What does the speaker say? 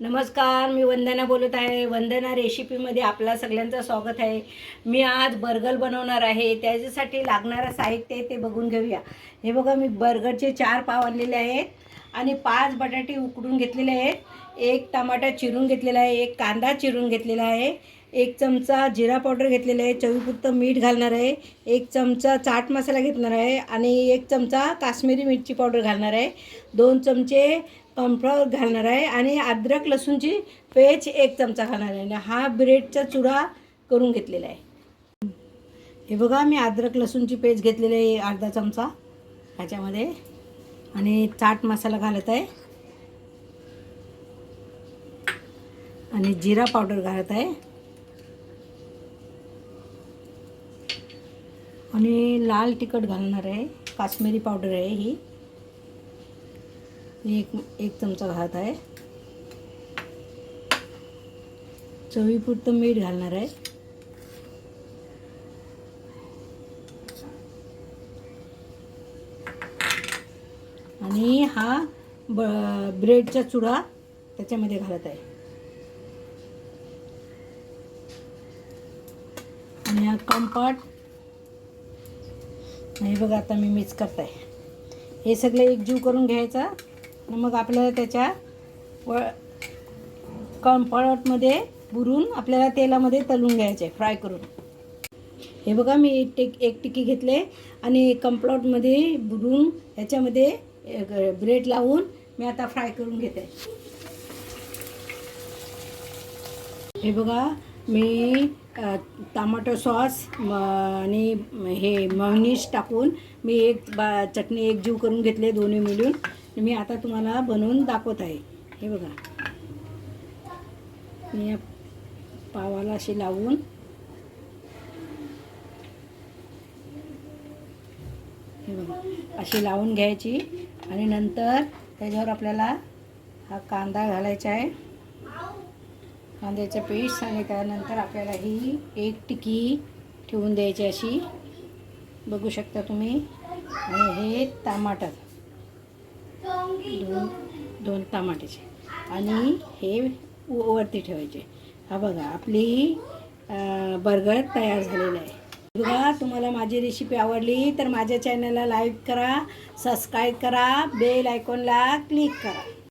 नमस्कार मी वंदना बोलत आहे. वंदना रेसिपीमध्ये आपला सगळ्यांचं स्वागत आहे. मी आज बर्गर बनवणार आहे. त्याच्यासाठी लागणारं साहित्य आहे ते बघून घेऊया. हे बघा मी बर्गरचे चार पाव आणलेले आहेत आणि पाच बटाटे उकडून घेतलेले आहेत. एक टमाटा चिरून घेतलेला आहे एक कांदा चिरून घेतलेला आहे एक चमचा जिरा पावडर घेतलेला आहे चवीपुरतं मीठ घालणार आहे एक चमचा चाट मसाला घेतणार आहे आणि एक चमचा काश्मीरी मिरची पावडर घालणार आहे. दोन चमचे कॉर्नफ्लॉवर घालणार आहे आणि अद्रक लसूणची पेच एक चमचा घालणार आहे. आणि हा ब्रेडचा चुरा करून घेतलेला आहे. हे बघा मी अद्रक लसूणची पेस्ट घेतलेली आहे अर्धा चमचा ह्याच्यामध्ये. आणि चाट मसाला घालत आहे. आणि जिरा पावडर घालत आहे. आणि लाल तिखट घालणार आहे. काश्मीरी पावडर आहे ही. मी एक एक चमचा घालत आहे. चवीपुरतं मीठ घालणार आहे. आणि हा ब ब्रेडचा चुडा त्याच्यामध्ये घालत आहे. आणि हा कम्पार्ट नाही बघा आता मी मिक्स करत आहे. हे सगळं एकजीव करून घ्यायचा. मग आपल्याला त्याच्या व कम्फर्टमध्ये बुरून आपल्याला तेलामध्ये तलून घ्यायचे फ्राय करून. हे बघा मी एक टिक एक टिकी घेतले आणि कंप्लॉटमध्ये बुरून ह्याच्यामध्ये ब्रेड लावून मी आता फ्राय करून घेते. हे बघा मी टमाटो सॉस म, आणि हे मॉनिस टाकून मी एक बा चटणी एकजीव करून घेतले दोन्ही मिळून. मी आता तुम्हाला बनवून दाखवत आहे. हे बघा. मी या पावाला अशी लावून हे बघा. अशी लावून घ्यायची आणि नंतर त्याच्यावर आपल्याला हा कांदा घालायचा आहे. कांद्याचं पेस्ट आणि त्यानंतर आपल्याला ही एक टिकी ठेवून द्यायची अशी. बघू शकता तुम्ही. आणि हे टमाटर. दोन दोन टमाट्याचे. आणि हे वरती ठेवायचे. हा बघा आपली बर्गर तयार झालेला आहे. बघा तुम्हाला माझी रेसिपी आवडली तर माझ्या चॅनलला लाईक करा सबस्क्राईब करा बेल आयकॉनला क्लिक करा.